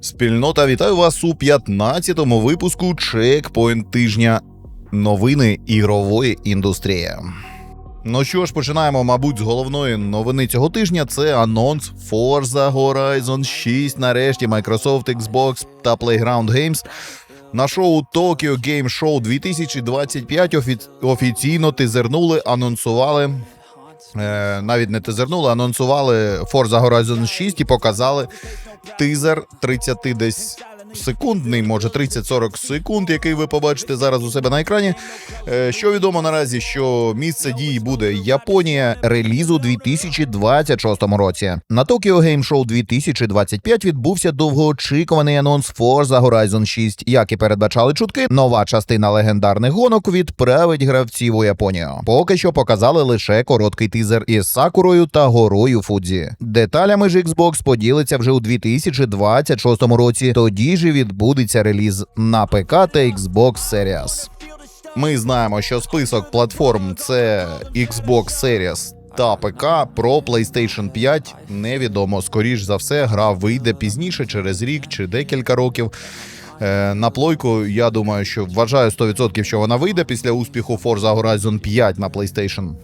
Спільнота, вітаю вас у 15-му випуску Чекпоінт тижня. Новини ігрової індустрії. Ну що ж, починаємо, мабуть, з головної новини цього тижня. Це анонс Forza Horizon 6. Нарешті Microsoft, Xbox та Playground Games на шоу Tokyo Game Show 2025 офі- офіційно тизернули, анонсували. Е, навіть не тизернули, анонсували Forza Horizon 6 і показали тизер 30 десь секундний, може 30-40 секунд, який ви побачите зараз у себе на екрані. Е, Що відомо наразі, що місце дії буде Японія релізу 2026 році. На Tokyo Game Show 2025 відбувся довгоочікуваний анонс Forza Horizon 6. Як і передбачали чутки, нова частина легендарних гонок відправить гравців у Японію. Поки що показали лише короткий тизер із Сакурою та горою Фудзі. Деталями ж Xbox поділиться вже у 2026 році. Тоді ж відбудеться реліз на ПК та Xbox Series. Ми знаємо, що список платформ це Xbox Series та ПК про PlayStation 5 невідомо. Скоріш за все, гра вийде пізніше, через рік чи декілька років. Е, На плойку, я думаю, що вважаю 100%, що вона вийде після успіху Forza Horizon 5 на PlayStation.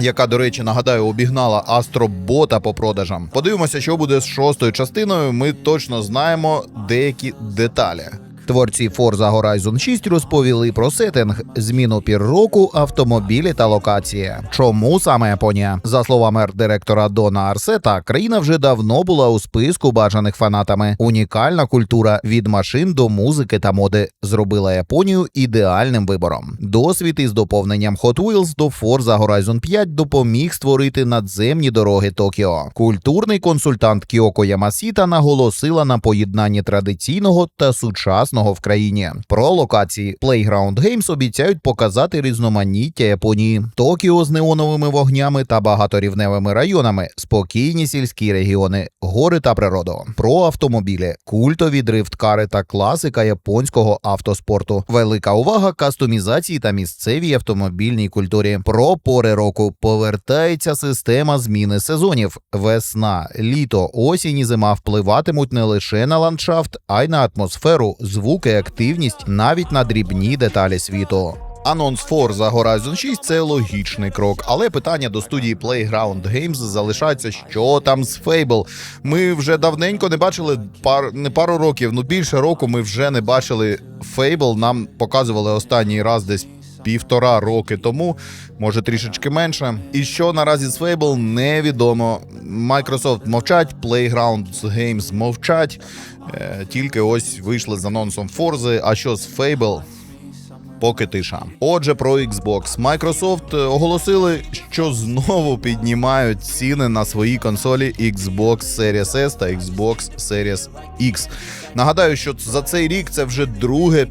Яка, до речі, нагадаю, обігнала Астробота по продажам. Подивимося, що буде з шостою частиною. Ми точно знаємо деякі деталі. Творці Forza Horizon 6 розповіли про сеттинг, зміну пір року, автомобілі та локації. Чому саме Японія? За словами арт-директора Дона Арсета, країна вже давно була у списку бажаних фанатами. Унікальна культура від машин до музики та моди зробила Японію ідеальним вибором. Досвід із доповненням Hot Wheels до Forza Horizon 5 допоміг створити надземні дороги Токіо. Культурний консультант Кіоко Ямасіта наголосила на поєднанні традиційного та сучасного в країні. Про локації Playground Games обіцяють показати різноманіття Японії, Токіо з неоновими вогнями та багаторівневими районами, спокійні сільські регіони, гори та природу. Про автомобілі, культові дрифткари та класика японського автоспорту. Велика увага кастомізації та місцевій автомобільній культурі. Про пори року повертається система зміни сезонів. Весна, літо, осінь і зима впливатимуть не лише на ландшафт, а й на атмосферу, звуки, активність, навіть на дрібні деталі світу. Анонс Forza Horizon 6 – це логічний крок, але питання до студії Playground Games залишається, що там з Fable. Ми вже давненько не бачили пар не пару років, ну більше року ми вже не бачили Fable. Нам показували останній раз десь. Півтора роки тому, може трішечки менше. І що наразі з Fable невідомо. Microsoft мовчать, Playground Games мовчать. Е, тільки ось вийшли з анонсом Forza, А що з Fable? Поки тиша. Отже, про Xbox. Microsoft е, оголосили, що знову піднімають ціни на свої консолі Xbox Series S та Xbox Series X. Нагадаю, що за цей рік це вже друге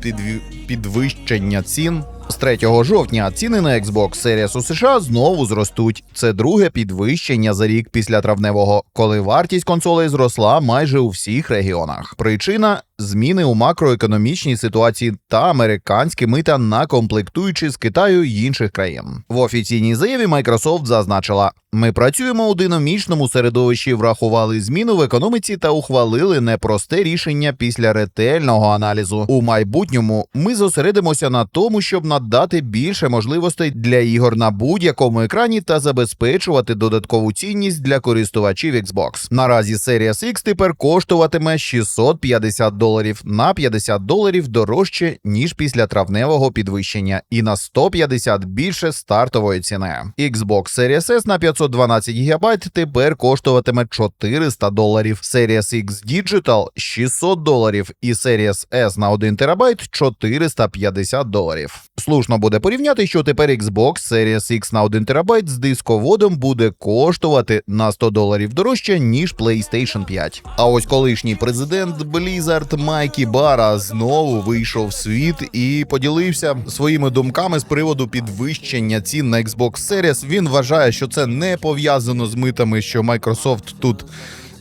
підвищення цін. З 3 жовтня ціни на Xbox Series у США знову зростуть. Це друге підвищення за рік після травневого, коли вартість консолей зросла майже у всіх регіонах. Причина зміни у макроекономічній ситуації та американські мита на комплектуючі з Китаю й інших країн. В офіційній заяві Microsoft зазначила: ми працюємо у динамічному середовищі, врахували зміну в економіці та ухвалили непросте рішення після ретельного аналізу. У майбутньому ми зосередимося на тому, щоб надати більше можливостей для ігор на будь-якому екрані та забезпечувати додаткову цінність для користувачів Xbox. Наразі Series X тепер коштуватиме 650 доларів на 50 доларів дорожче ніж після травневого підвищення, і на 150 більше стартової ціни. Xbox Series S на 512 ГБ тепер коштуватиме 400 доларів. Series X Digital 600 доларів і Series S на 1 ТБ 450 доларів. Слушно буде порівняти, що тепер Xbox Series X на 1 ТБ з дисководом буде коштувати на 100 доларів дорожче, ніж PlayStation 5. А ось колишній президент Blizzard Майкі Бара знову вийшов в світ і поділився своїми думками з приводу підвищення цін на Xbox Series. Він вважає, що це не пов'язано з митами, що Microsoft тут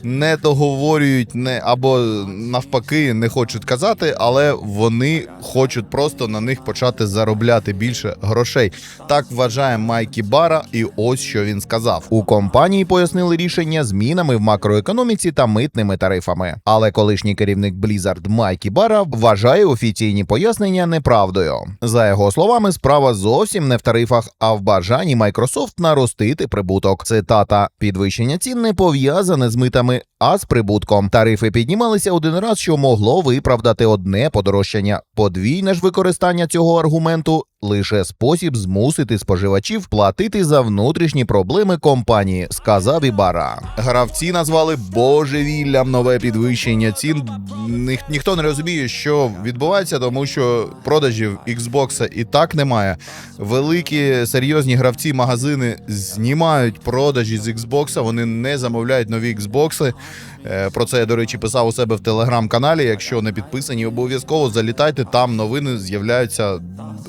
не договорюють, не або навпаки не хочуть казати, але вони хочуть просто на них почати заробляти більше грошей. Так вважає Майкі Бара, і ось що він сказав. У компанії пояснили рішення змінами в макроекономіці та митними тарифами. Але колишній керівник Blizzard Майкі Бара вважає офіційні пояснення неправдою. За його словами, справа зовсім не в тарифах, а в бажанні Microsoft наростити прибуток. Цитата: підвищення цін не пов'язане з митами, мамы а з прибутком. Тарифи піднімалися один раз, що могло виправдати одне подорожчання. Подвійне ж використання цього аргументу лише спосіб змусити споживачів платити за внутрішні проблеми компанії, сказав Ібара. Гравці назвали божевіллям нове підвищення цін. Ніх- ніхто не розуміє, що відбувається, тому що продажів Xbox і так немає. Великі серйозні гравці магазини знімають продажі з Xbox, вони не замовляють нові Xbox. Е, Про це я, до речі, писав у себе в телеграм-каналі. Якщо не підписані, обов'язково залітайте. Там новини з'являються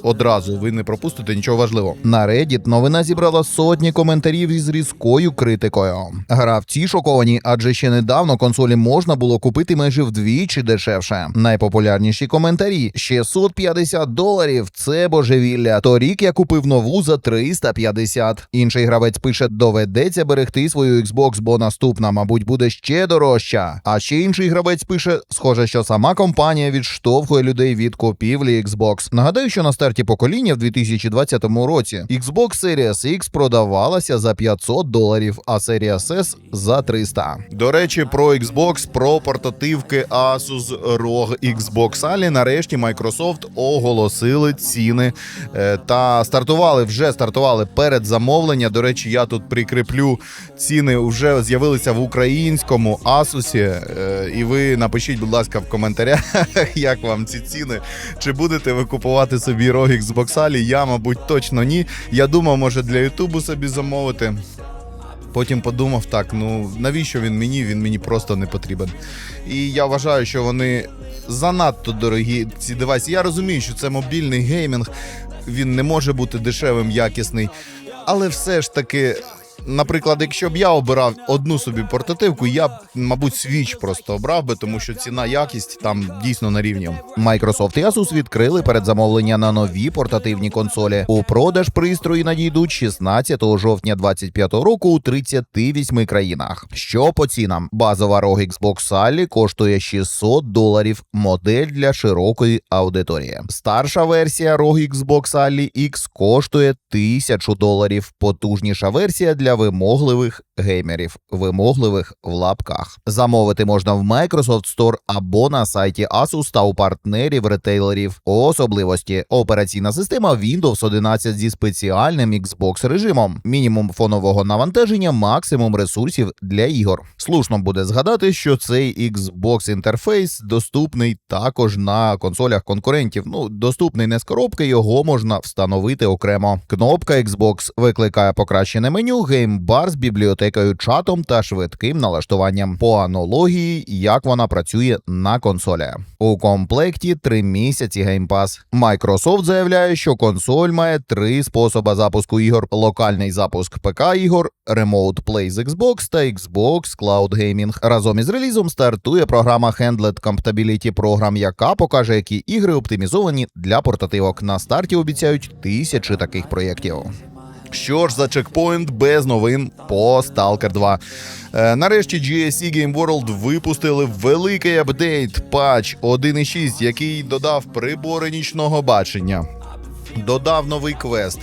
одразу. Ви не пропустите нічого важливого. На Reddit новина зібрала сотні коментарів із різкою критикою. Гравці шоковані, адже ще недавно консолі можна було купити майже вдвічі дешевше. Найпопулярніші коментарі: 650 доларів. Це божевілля. Торік я купив нову за 350. Інший гравець пише: доведеться берегти свою Xbox, бо наступна, мабуть, буде ще дорожча. А ще інший гравець пише: схоже, що сама компанія відштовхує людей від купівлі Xbox. Нагадаю, що на старті покоління в 2020 році Xbox Series X продавалася за 500 доларів, а Series S за 300. До речі, про Xbox, про портативки Asus ROG Xbox Ali нарешті Microsoft оголосили ціни е, та стартували вже стартували перед замовлення. До речі, я тут прикріплю ціни вже з'явилися в українському Asus. Е, І ви напишіть, будь ласка, в коментарях, як вам ці ціни. Чи будете ви купувати собі ROG Xbox Ali? Я, мабуть, точно ні. Я думав, може для Ютубу собі замовити. Потім подумав, так, ну навіщо він мені? Він мені просто не потрібен. І я вважаю, що вони занадто дорогі ці девайси. Я розумію, що це мобільний геймінг, він не може бути дешевим, якісний. Але все ж таки, наприклад, якщо б я обирав одну собі портативку, я б, мабуть, свіч просто обрав би, тому що ціна якість там дійсно на рівні. Microsoft і Asus відкрили передзамовлення на нові портативні консолі. У продаж пристрої надійдуть 16 жовтня 2025 року у 38 країнах. Що по цінам? Базова ROG Xbox Ali коштує 600 доларів. Модель для широкої аудиторії. Старша версія ROG Xbox Ali X коштує 1000 доларів. Потужніша версія для вимогливих геймерів, вимогливих в лапках. Замовити можна в Microsoft Store або на сайті Asus та у партнерів ретейлерів. Особливості операційна система Windows 11 зі спеціальним Xbox режимом, мінімум фонового навантаження, максимум ресурсів для ігор. Слушно буде згадати, що цей Xbox інтерфейс доступний також на консолях конкурентів. Ну, доступний не з коробки, його можна встановити окремо. Кнопка Xbox викликає покращене меню, геймбар з бібліотекою чатом та швидким налаштуванням по аналогії, як вона працює на консолі. У комплекті 3 місяці Pass. Microsoft заявляє, що консоль має три способи запуску ігор: локальний запуск ПК ігор, Remote Play з Xbox та Xbox Cloud Gaming. Разом із релізом стартує програма Handled Compatibility Program, яка покаже, які ігри оптимізовані для портативок. На старті обіцяють тисячі таких проєктів. Що ж за чекпоінт без новин по Stalker 2. Е, нарешті GSC Game World випустили великий апдейт патч 1.6, який додав прибори нічного бачення. Додав новий квест,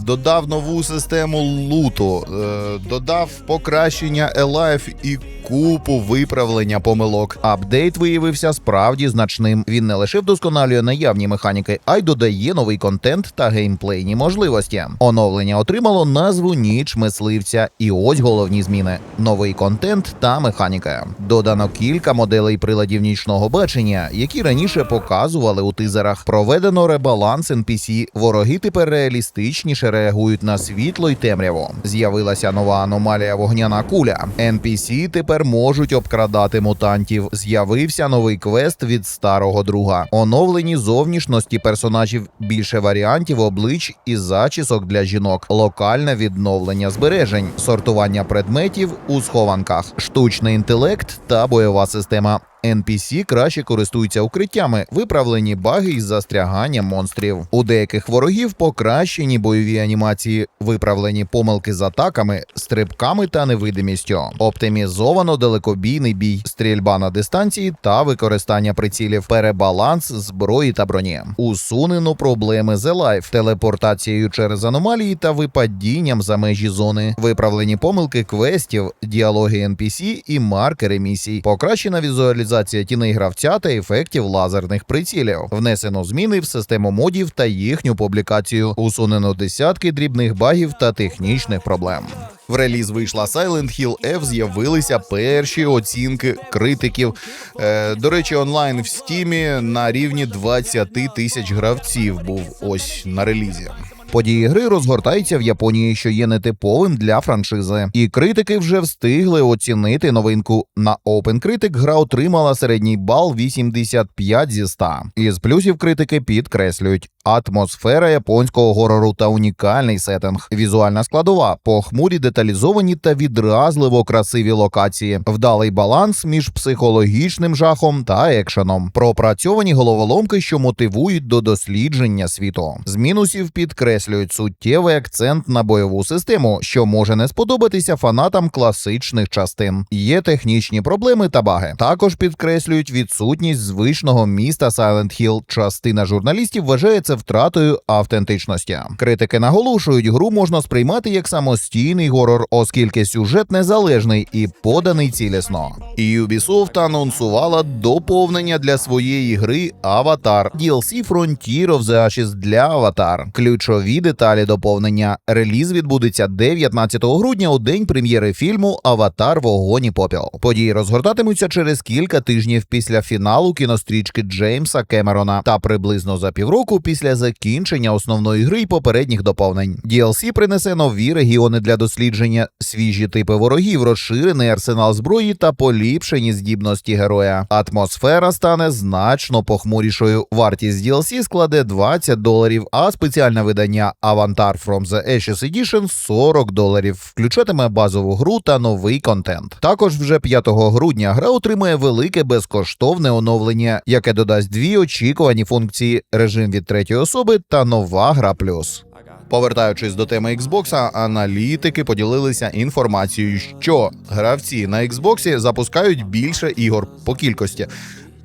додав нову систему луту, е, додав покращення Alive і купу виправлення помилок. Апдейт виявився справді значним. Він не лише вдосконалює наявні механіки, а й додає новий контент та геймплейні можливості. Оновлення отримало назву Ніч мисливця. І ось головні зміни: новий контент та механіка. Додано кілька моделей приладів нічного бачення, які раніше показували у тизерах. Проведено ребаланс NPC. Вороги тепер реалістичні успішніше реагують на світло й темряву. З'явилася нова аномалія вогняна куля. NPC тепер можуть обкрадати мутантів. З'явився новий квест від старого друга. Оновлені зовнішності персонажів, більше варіантів облич і зачісок для жінок, локальне відновлення збережень, сортування предметів у схованках, штучний інтелект та бойова система. NPC краще користуються укриттями, виправлені баги із застряганням монстрів. У деяких ворогів покращені бойові анімації, виправлені помилки з атаками, стрибками та невидимістю, оптимізовано далекобійний бій, стрільба на дистанції та використання прицілів, перебаланс зброї та броні, усунено проблеми з Life, телепортацією через аномалії та випадінням за межі зони, виправлені помилки квестів, діалоги NPC і маркери місій, покращена візуалізація тіней гравця та ефектів лазерних прицілів, внесено зміни в систему модів та їхню публікацію, усунено десятки дрібних багів та технічних проблем. В реліз вийшла Silent Hill F, з'явилися перші оцінки критиків. Е, до речі, онлайн в стімі на рівні 20 тисяч гравців був ось на релізі. Події гри розгортаються в Японії, що є нетиповим для франшизи, і критики вже встигли оцінити новинку. На OpenCritic гра отримала середній бал 85 зі 100. Із плюсів критики підкреслюють атмосфера японського горору та унікальний сеттинг, візуальна складова, похмурі деталізовані та відразливо красиві локації, вдалий баланс між психологічним жахом та екшеном, пропрацьовані головоломки, що мотивують до дослідження світу. З мінусів підкреслюють суттєвий акцент на бойову систему, що може не сподобатися фанатам класичних частин. Є технічні проблеми та баги. Також підкреслюють відсутність звичного міста Silent Hill. Частина журналістів вважає це втратою автентичності. Критики наголошують, гру можна сприймати як самостійний горор, оскільки сюжет незалежний і поданий цілісно. Ubisoft анонсувала доповнення для своєї гри Аватар DLC Frontier of the Ashes для Аватар. Ключові деталі доповнення. Реліз відбудеться 19 грудня у день прем'єри фільму Аватар Вогонь і попіл. Події розгортатимуться через кілька тижнів після фіналу кінострічки Джеймса Кемерона та приблизно за півроку після закінчення основної гри й попередніх доповнень. DLC принесе нові регіони для дослідження, свіжі типи ворогів, розширений арсенал зброї та поліпшені здібності героя. Атмосфера стане значно похмурішою. Вартість DLC складе 20 доларів, а спеціальне видання Avantar From the Ashes Edition 40 доларів. Включатиме базову гру та новий контент. Також вже 5 грудня гра отримає велике безкоштовне оновлення, яке додасть дві очікувані функції: режим від третьої особи та нова гра плюс. Повертаючись до теми Xbox, аналітики поділилися інформацією, що гравці на Xbox запускають більше ігор по кількості,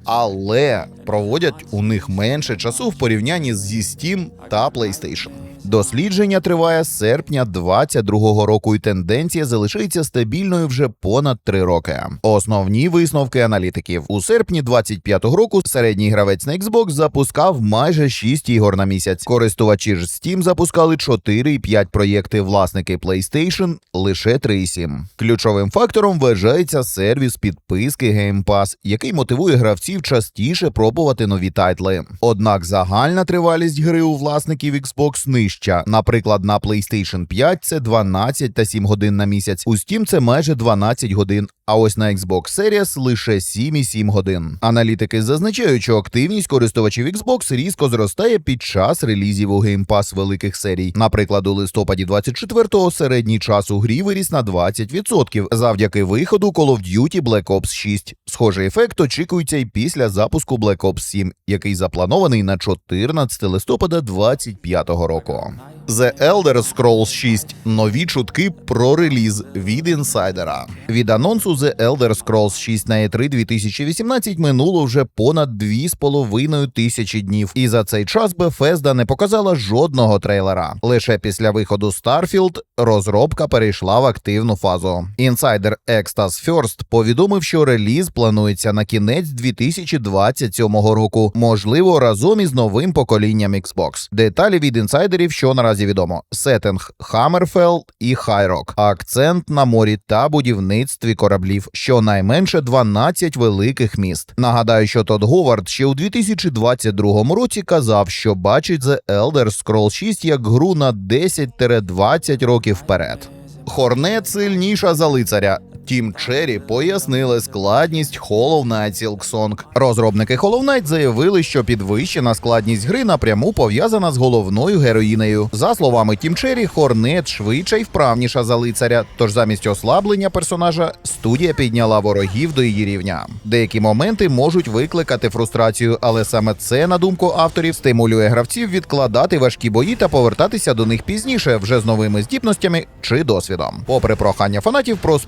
але проводять у них менше часу в порівнянні зі Steam та PlayStation. Дослідження триває з серпня 22-го року, і тенденція залишається стабільною вже понад три роки. Основні висновки аналітиків у серпні 25-го року середній гравець на Xbox запускав майже 6 ігор на місяць. Користувачі ж Steam запускали 4,5 проєкти. Власники PlayStation – лише 3,7. Ключовим фактором вважається сервіс підписки Game Pass, який мотивує гравців частіше пробувати нові тайтли. Однак загальна тривалість гри у власників Xbox нижча. Наприклад, на PlayStation 5 це 12 та 7 годин на місяць. У Steam це майже 12 годин. А ось на Xbox Series лише 7,7 годин. Аналітики зазначають, що активність користувачів Xbox різко зростає під час релізів у Game Pass великих серій. Наприклад, у листопаді 24-го середній час у грі виріс на 20% завдяки виходу Call of Duty Black Ops 6. Схожий ефект очікується й після запуску Black Ops 7, який запланований на 14 листопада 25-го року. all. The Elder Scrolls 6 – нові чутки про реліз від інсайдера. Від анонсу The Elder Scrolls 6 на E3 2018 минуло вже понад 2,5 тисячі днів, і за цей час Bethesda не показала жодного трейлера. Лише після виходу Starfield розробка перейшла в активну фазу. Інсайдер Extas First повідомив, що реліз планується на кінець 2027 року, можливо, разом із новим поколінням Xbox. Деталі від інсайдерів, що наразі наразі відомо: сеттинг Хаммерфелд і Хайрок, акцент на морі та будівництві кораблів, щонайменше 12 великих міст. Нагадаю, що Тодд Говард ще у 2022 році казав, що бачить The Elder Scrolls 6 як гру на 10-20 років вперед. Хорнет сильніша за лицаря. Тім Черрі пояснили складність Hollow Knight Silksong. Розробники Hollow Knight заявили, що підвищена складність гри напряму пов'язана з головною героїнею. За словами Тім Черрі, Хорнет швидша й вправніша за лицаря. Тож замість ослаблення персонажа студія підняла ворогів до її рівня. Деякі моменти можуть викликати фрустрацію, але саме це, на думку авторів, стимулює гравців відкладати важкі бої та повертатися до них пізніше, вже з новими здібностями чи досвідом. Попри прохання фанатів про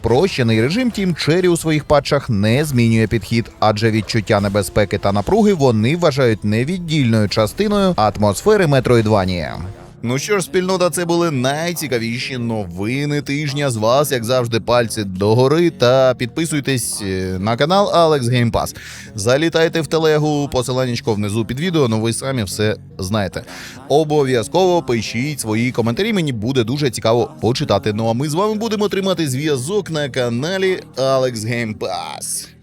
спрощений режим, Тім Чері у своїх патчах не змінює підхід, адже відчуття небезпеки та напруги вони вважають невіддільною частиною атмосфери Метроїдванія. Ну що ж, спільнота, це були найцікавіші новини тижня. З вас, як завжди, пальці догори та підписуйтесь е, на канал Alex Game Pass. Залітайте в телегу, посиланнячко внизу під відео, ну ви самі все знаєте. Обов'язково пишіть свої коментарі. Мені буде дуже цікаво почитати. Ну а ми з вами будемо тримати зв'язок на каналі Alex Game Pass.